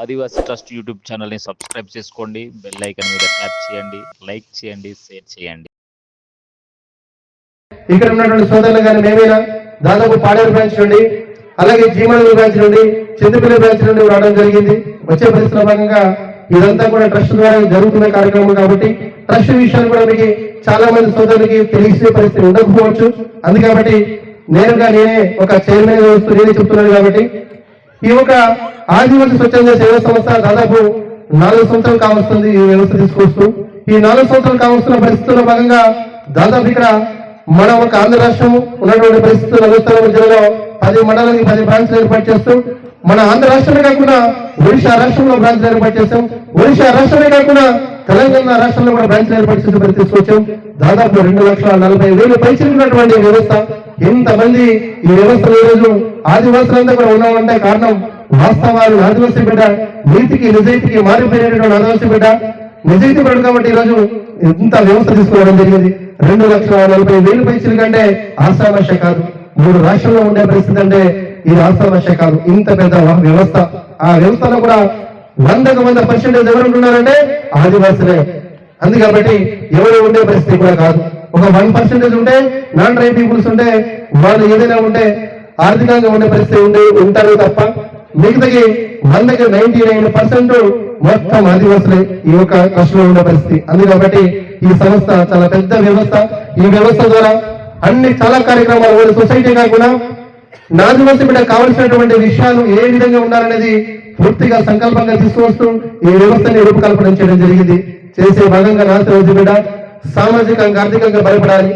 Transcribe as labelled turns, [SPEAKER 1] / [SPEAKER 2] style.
[SPEAKER 1] ఆదివాసీ trust YouTube ఛానల్ని subscribe చేసుకోండి. Bell icon మీద ట్యాప్ చేయండి. లైక్ చేయండి. షేర్ చేయండి.
[SPEAKER 2] ఇక్కడ ఉన్నటువంటి సోదరులు కానీ మేమైనా? దాదాపు పాడేరు బ్రాంచ్ నుండి అలాగే జీమనూరు బ్రాంచ్ నుండి చింతపల్లి బ్రాంచ్ నుండి రావడం జరిగింది. వచ్చే పరిస్థితుల భాగంగా ఇదంతా కూడా ట్రస్ట్ ద్వారా జరుగుతున్న కార్యక్రమం కాబట్టి ట్రస్ట్ విషయాలు కూడా మీకు చాలా మంది సోదరులకి తెలిసే పరిస్థితి ఉండకపోవచ్చు. అందుకబట్టి నేరుగా నేనే ఒక చైర్మన్ వస్తూ నేనే చెప్తున్నాను కాబట్టి ఈ ఒక ఆదివాసీ స్వచ్ఛంద సేవా సంస్థ దాదాపు నాలుగు సంవత్సరాలు కావస్తుంది ఈ వ్యవస్థ తీసుకొస్తూ. ఈ నాలుగు సంవత్సరాలు కావస్తున్న పరిస్థితుల్లో భాగంగా దాదాపు ఇక్కడ మన ఒక ఆంధ్ర రాష్ట్రం ఉన్నటువంటి పరిస్థితులు నడుస్తున్న జిల్లాలో పది మండలానికి పది బ్రాంచ్లు ఏర్పాటు చేస్తూ మన ఆంధ్ర రాష్ట్రమే కాకుండా ఒడిశా రాష్ట్రంలో బ్రాంచ్లు ఏర్పాటు చేస్తాం ఒడిశా రాష్ట్రమే కాకుండా తెలంగాణ రాష్ట్రంలో కూడా బ్రాంచ్లు ఏర్పాటు చేసే తీసుకొచ్చాం. దాదాపు రెండు లక్షల నలభై వేలు ఉన్నటువంటి వ్యవస్థ. ఇంతమంది ఈ వ్యవస్థలు ఈరోజు రోజు ఆదివాసులంతా కూడా ఉన్నామంటే కారణం వాస్తవాలు ఆదివాసీ బిడ్డ నీతికి నిజాయితీకి మారిపోయినటువంటి ఆదివాసీ బిడ్డ. నిజాయితీ పడు కాబట్టి ఈ రోజు ఇంత వ్యవస్థ తీసుకోవడం జరిగింది. రెండు లక్షల నలభై వేలు పైసలు కంటే ఆశాభాష కాదు. మూడు రాష్ట్రంలో ఉండే పరిస్థితి అంటే ఇది ఆశాభాష కాదు. ఇంత పెద్ద వ్యవస్థ. ఆ వ్యవస్థలో కూడా వందకు వంద పర్సెంటేజ్ ఎవరు ఉంటున్నారంటే ఆదివాసులే. అందు కాబట్టి ఎవరు ఉండే పరిస్థితి కూడా కాదు. ఒక వన్ పర్సెంటేజ్ ఉంటే నాన్ ట్రైబ్ పీపుల్స్ ఉంటే వాళ్ళు ఏదైనా ఉంటే ఆర్థికంగా ఉండే పరిస్థితి ఉండే ఉంటారు తప్ప మిగతాకి వందకి నైన్టీ నైన్ పర్సెంట్ మొత్తం ఆదివాసులే ఈ యొక్క కష్టంలో ఉండే పరిస్థితి. అందు కాబట్టి ఈ సంస్థ చాలా పెద్ద వ్యవస్థ. ఈ వ్యవస్థ ద్వారా అన్ని చాలా కార్యక్రమాలు ఒక సొసైటీ కాకుండా నాదివాసి బిడ్డ కావలసినటువంటి విషయాలు ఏ విధంగా ఉండాలనేది పూర్తిగా సంకల్పంగా తీసుకువస్తూ ఈ వ్యవస్థని రూపకల్పన చేయడం జరిగింది. చేసే భాగంగా నాదివాసి బిడ్డ సామాజికంగా ఆర్థికంగా బలపడాలి